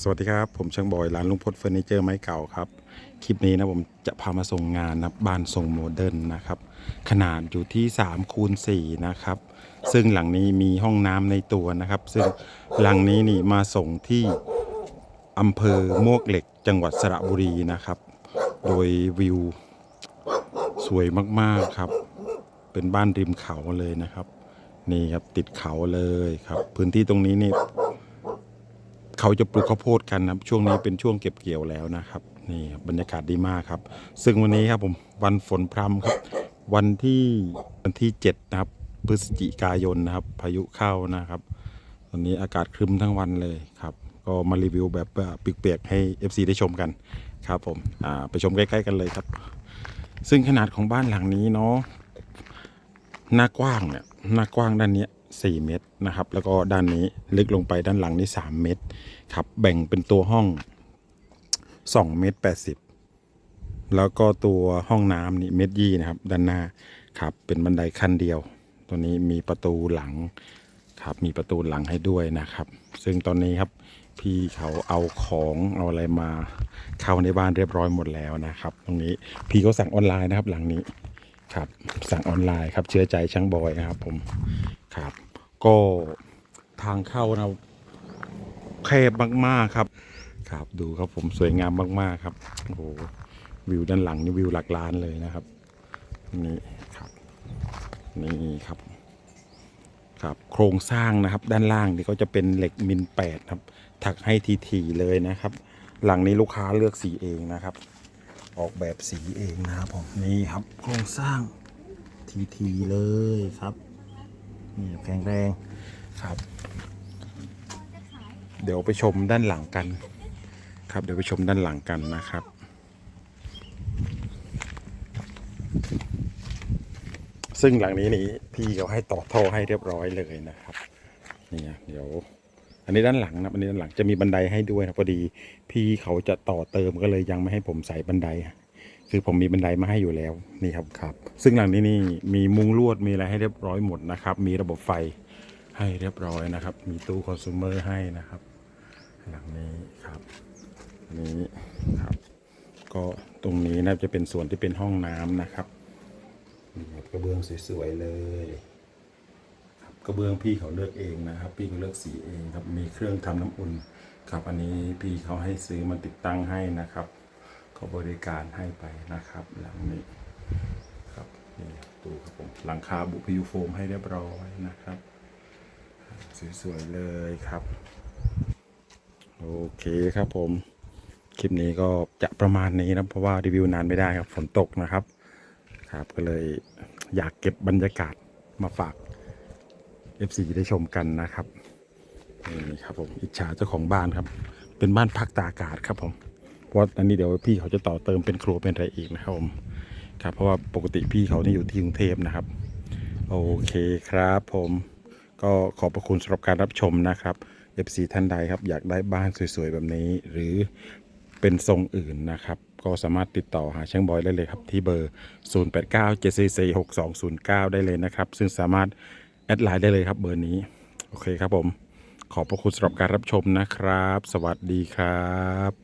สวัสดีครับ ผมช่างบอยร้านลุงพดเฟอร์นิเจอร์ไม้เก่าครับ คลิปนี้นะผมจะพามาส่งงานนะบ้านทรงโมเดิร์นนะครับ ขนาดอยู่ที่3คูณ4นะครับ ซึ่งหลังนี้มีห้องน้ำในตัวนะครับ ซึ่งหลังนี้นี่มาส่งที่อำเภอมวกเหล็กจังหวัดสระบุรีนะครับ โดยวิวสวยมากๆครับ เป็นบ้านริมเขาเลยนะครับ นี่ครับติดเขาเลยครับ พื้นที่ตรงนี้นี่ เขาจะปลูกข้าวโพดกันนะครับช่วงนี้เป็นช่วงเก็บเกี่ยวแล้วนะครับนี่บรรยากาศดีมากครับ ซึ่งวันนี้ครับผมวันฝนพรำครับ วันที่วันที่7นะครับพฤศจิกายนนะครับ พายุเข้านะครับ ตอนนี้อากาศครึมทั้งวันเลยครับ ก็มารีวิวแบบว่าเปียกๆให้ FC ได้ชมกันครับผมไปชมใกล้ ๆ กันเลยครับ ซึ่งขนาดของบ้านหลังนี้เนาะหน้ากว้างเนี่ยหน้ากว้างด้านนี้ 4 เมตรนะครับ แล้วก็ด้านนี้ลึกลงไปด้านหลังนี่ 3 เมตรครับ แบ่งเป็นตัวห้อง 2 เมตร 80 แล้วก็ตัวห้องน้ำนี่เมตรยี่นะครับ ด้านหน้าครับ เป็นบันไดขั้นเดียว ตัวนี้มีประตูหลังครับ มีประตูหลังให้ด้วยนะครับ ซึ่งตอนนี้ครับพี่เขาเอาของเอาอะไรมาเข้าในบ้านเรียบร้อยหมดแล้วนะครับ ตรงนี้พี่เขาสั่งออนไลน์นะครับหลังนี้ครับสั่งออนไลน์ครับเชื่อใจช่างบอยนะครับผม ครับ ก็ทางเข้านะแคบมากๆครับ ครับดูครับผมสวยงามมากๆครับโอ้โหวิวด้านหลังนี่วิวหลักล้านเลยนะครับนี่ครับนี่ครับครับ โครงสร้างนะครับ ด้านล่างนี่ก็จะเป็นเหล็กมินแปดครับ ถักให้ทีๆเลยนะครับ หลังนี้ลูกค้าเลือกสีเองนะครับ ออกแบบสีเองนะครับผมนี่ครับ โครงสร้างทีทีเลยครับ นี่แข็งแรงครับ เดี๋ยวไปชมด้านหลังกัน ครับเดี๋ยวไปชมด้านหลังกันนะครับซึ่งหลังนี้นี่พี่เขาให้ต่อท่อให้เรียบร้อยเลยนะครับนี่เดี๋ยว อันนี้ด้านหลังนะอันนี้ด้านหลังจะมีบันไดให้ด้วยนะพอดี พี่เขาจะต่อเติมก็เลยยังไม่ให้ผมใส่บันได คือผมมีบันไดมาให้อยู่แล้วนี่ครับครับ ซึ่งหลังนี้นี่มีมุ้งลวดมีอะไรให้เรียบร้อยหมดนะครับ มีระบบไฟให้เรียบร้อยนะครับ มีตู้คอน sumer ให้นะครับ หลังนี้ครับอันนี้ครับ ก็ตรงนี้นะจะเป็นส่วนที่เป็นห้องน้ำนะครับนี่ครับกระเบื้องสวยๆเลยครับกระเบื้องพี่เขาเลือกเองนะครับ พี่เขาเลือกสีเองครับมีเครื่องทำน้ำอุ่นครับอันนี้พี่เขาให้ซื้อมาติดตั้งให้นะครับ เขาบริการให้ไปนะครับหลังนี้ครับนี่ดูครับผมหลังคาบุพยูโฟมให้เรียบร้อยนะครับ สวยๆเลยครับ โอเคครับผม คลิปนี้ก็จะประมาณนี้นะเพราะว่ารีวิวนานไม่ได้ครับฝนตกนะครับครับก็เลยอยากเก็บบรรยากาศมาฝาก FC ได้ชมกันนะครับนี่ครับผมอิจฉาเจ้าของบ้านครับ เป็นบ้านพักตากอากาศครับผม เพราะว่าอันนี้เดี๋ยวพี่เขาจะต่อเติมเป็นครัวเป็นอะไรอีกนะครับผมครับเพราะว่าปกติพี่เขานี่อยู่ที่กรุงเทพนะครับ โอเคครับผมก็ขอบพระคุณสำหรับการรับชมนะครับ FC ท่านใดครับอยากได้บ้านสวยๆแบบนี้ หรือเป็นทรงอื่นนะครับ ก็สามารถติดต่อหาช่างบอยได้เลยครับ ที่เบอร์ 0897446209 ได้เลยนะครับ ซึ่งสามารถแอดไลน์ได้เลยครับเบอร์นี้ โอเคครับผม ขอบพระคุณสำหรับการรับชมนะครับ สวัสดีครับ